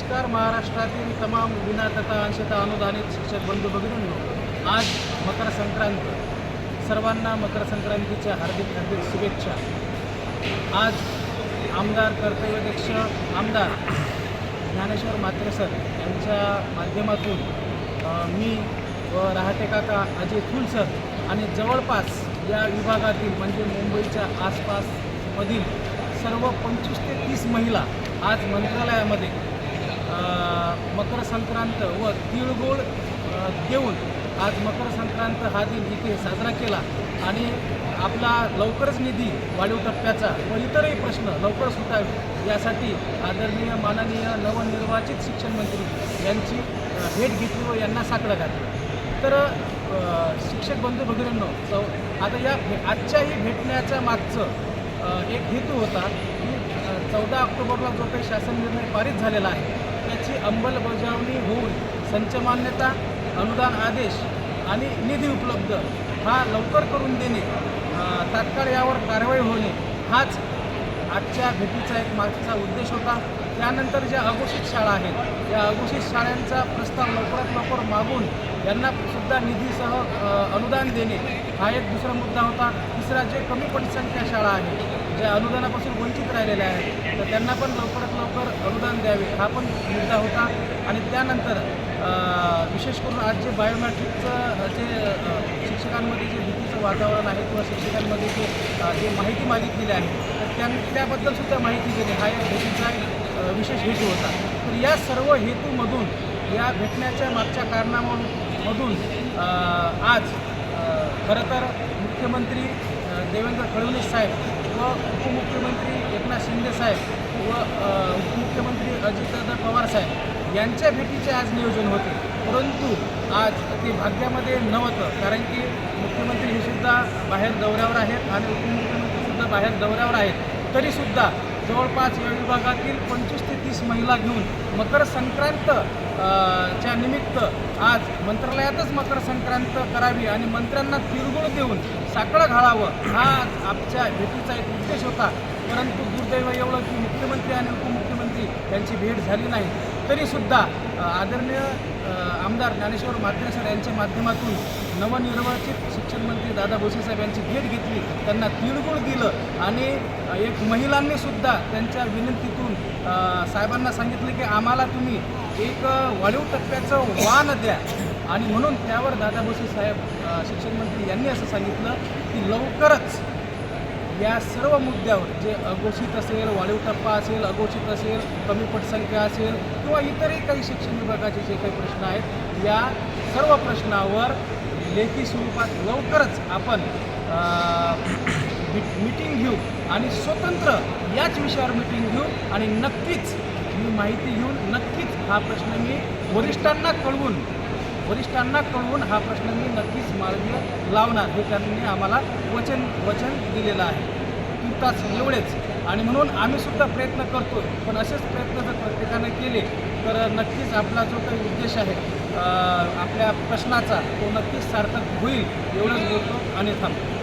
नमस्कार महाराष्ट्रातील तमाम विना तथा अंशतः अनुदानित शिक्षक बंधू भगिनींनो आज मकर संक्रांत. सर्वांना मकर संक्रांतीच्या हार्दिक हार्दिक शुभेच्छा. आज आमदार कर्तव्याध्यक्ष आमदार ज्ञानेश्वर मात्रे सर यांच्या माध्यमातून मी व राहते काका अजय थुल सर आणि जवळपास या विभागातील म्हणजे मुंबईच्या आसपासमधील सर्व पंचवीस ते तीस महिला आज मंत्रालयामध्ये मकर संक्रांत व तिळगुळ देऊन आज मकर संक्रांत हा दिन इथे साजरा केला. आणि आपला लवकरच निधी वाढीव टप्प्याचा व इतरही प्रश्न लवकर सुटावे यासाठी आदरणीय माननीय नवनिर्वाचित शिक्षण मंत्री यांची भेट घेतली व यांना साकडं घातली. तर शिक्षक बंधू भगिनींनो चौ आता या भे आजच्याही भेटण्याच्या मागचं एक हेतू होता की चौदा ऑक्टोबरला जो काही शासन निर्णय पारित झालेला आहे अंमलबजावणी होऊन संचमान्यता अनुदान आदेश आणि निधी उपलब्ध हा लवकर करून देणे तात्काळ यावर कारवाई होणे हाच आजच्या भेटीचा एक मागचा उद्देश होता. त्यानंतर ज्या अघोषित शाळा आहेत या अघोषित शाळांचा प्रस्ताव लवकरात लवकर मागून यांना सुद्धा निधीसह अनुदान देणे हा एक दुसरा मुद्दा होता. तिसरा जे कमी पटसंख्या शाळा आहेत ज्या अनुदानापासून वंचित राहिलेल्या आहेत तर त्यांना पण लवकरात लवकर अनुदान द्यावे हा पण मुद्दा होता. आणि त्यानंतर विशेष करून आज जे बायोमॅट्रिकचं जे शिक्षकांमध्ये जे भीतीचं वातावरण आहे किंवा शिक्षकांमध्ये जे जे माहिती मागितलेली आहे तर त्या त्याबद्दल सुद्धा माहिती देणे हा या भेटीचा एक विशेष हेतू होता. तर या सर्व हेतूमधून या भेटण्याच्या मागच्या कारणामधून आज खरं तर मुख्यमंत्री देवेंद्र फडणवीस साहेब व उपमुख्यमंत्री एकनाथ शिंदे साहेब व उपमुख्यमंत्री अजितदादा पवार साहेब यांच्या भेटीचे आज नियोजन होते. परंतु आज ते भाग्यामध्ये नव्हतं कारण की मुख्यमंत्री हे सुद्धा बाहेर दौऱ्यावर आहेत आणि उपमुख्यमंत्री सुद्धा बाहेर दौऱ्यावर आहेत. तरीसुद्धा जवळपास या विभागातील पंचवीस ते तीस महिला घेऊन मकर संक्रांत च्या निमित्त आज मंत्रालयातच मकर संक्रांत करावी आणि मंत्र्यांना तिळगुळ देऊन साकडं घालावं हा आमच्या भेटीचा एक उद्देश होता. परंतु दुर्दैव एवढं की मुख्यमंत्री आणि उपमुख्यमंत्री यांची भेट झाली नाही. तरीसुद्धा आदरणीय आमदार ज्ञानेश्वर म्हात्रे सर यांच्या माध्यमातून नवनिर्वाचित शिक्षण मंत्री दादा भुसे साहेब यांची भेट घेतली. त्यांना तिळगुळ दिलं आणि एक महिलांनी सुद्धा त्यांच्या विनंतीतून साहेबांना सांगितलं की आम्हाला तुम्ही एक वाढीव टप्प्याचं वाण द्या. आणि म्हणून त्यावर दादा भुसे साहेब शिक्षण मंत्री यांनी असं सांगितलं की लवकरच या सर्व मुद्द्यावर जे अघोषित असेल वाढीव टप्पा असेल अघोषित असेल कमी पटसंख्या असेल किंवा इतरही काही शिक्षण विभागाचे जे काही प्रश्न आहेत या सर्व प्रश्नावर लेखी स्वरूपात लवकरच आपण मिटिंग घेऊ आणि स्वतंत्र याच विषयावर मिटिंग घेऊ आणि नक्कीच मी माहिती घेऊन नक्कीच हा प्रश्न मी वरिष्ठांना कळवून वरिष्ठांना कळवून हा प्रश्न मी नक्कीच मार्गी लावणार. हे त्यांनी आम्हाला वचन वचन दिलेलं आहे. तुमचाच एवढेच. आणि म्हणून आम्ही सुद्धा प्रयत्न करतो पण असेच प्रयत्न जर प्रत्येकाने केले तर नक्कीच आपला जो काही उद्देश आहे आपल्या प्रश्नाचा तो नक्कीच सार्थक होईल. एवढंच बोलतो आणि थांबतो.